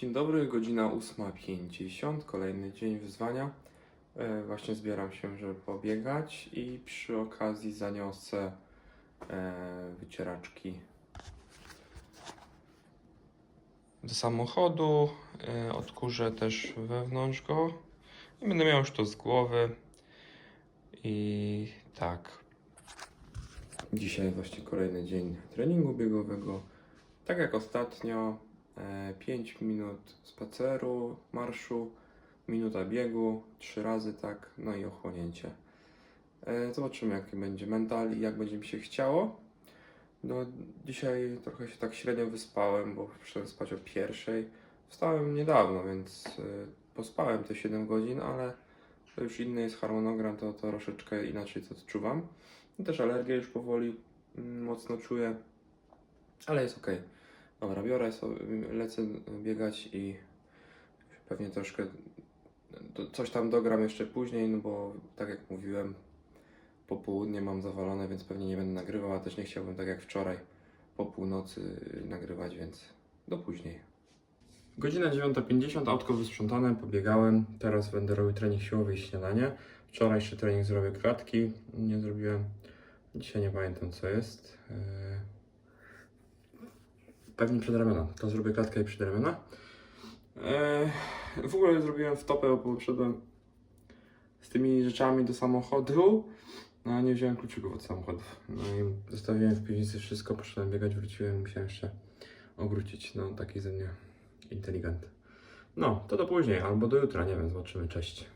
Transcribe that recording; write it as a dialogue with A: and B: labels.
A: Dzień dobry, godzina 8.50, kolejny dzień wyzwania. E, Właśnie zbieram się, żeby pobiegać i przy okazji zaniosę e, wycieraczki do samochodu, e, odkurzę też wewnątrz go i będę miał już to z głowy i tak. Dzisiaj właśnie kolejny dzień treningu biegowego. Tak jak ostatnio, 5 minut spaceru, marszu, minuta biegu, 3 razy tak, no i ochłonięcie. E, Zobaczymy jaki będzie mental i jak będzie mi się chciało. No dzisiaj trochę się tak średnio wyspałem, bo przyszedłem spać o pierwszej. Wstałem niedawno, więc e, pospałem te 7 godzin, ale to już inny jest harmonogram, to, to troszeczkę inaczej to odczuwam. I też alergię już powoli mm, mocno czuję, ale jest ok. Dobra, biorę sobie, lecę biegać i pewnie troszkę coś tam dogram jeszcze później, no bo tak jak mówiłem, popołudnie mam zawalone, więc pewnie nie będę nagrywał, a też nie chciałbym tak jak wczoraj po północy nagrywać, więc do później. Godzina 9.50, autko wysprzątane, pobiegałem. Teraz będę robił trening siłowy i śniadanie. Wczoraj jeszcze trening zrobię klatki, nie zrobiłem. Dzisiaj nie pamiętam co jest. Pewnie przedramiona. To zrobię klatkę i przedramiona. Yy, w ogóle zrobiłem wtopę, bo poszedłem z tymi rzeczami do samochodu. No nie wziąłem kluczyków od samochodów. No i zostawiłem w piwnicy wszystko, poszedłem biegać, wróciłem, musiałem jeszcze obrócić. No taki ze mnie inteligent. No, to do później, albo do jutra, nie wiem, zobaczymy, cześć.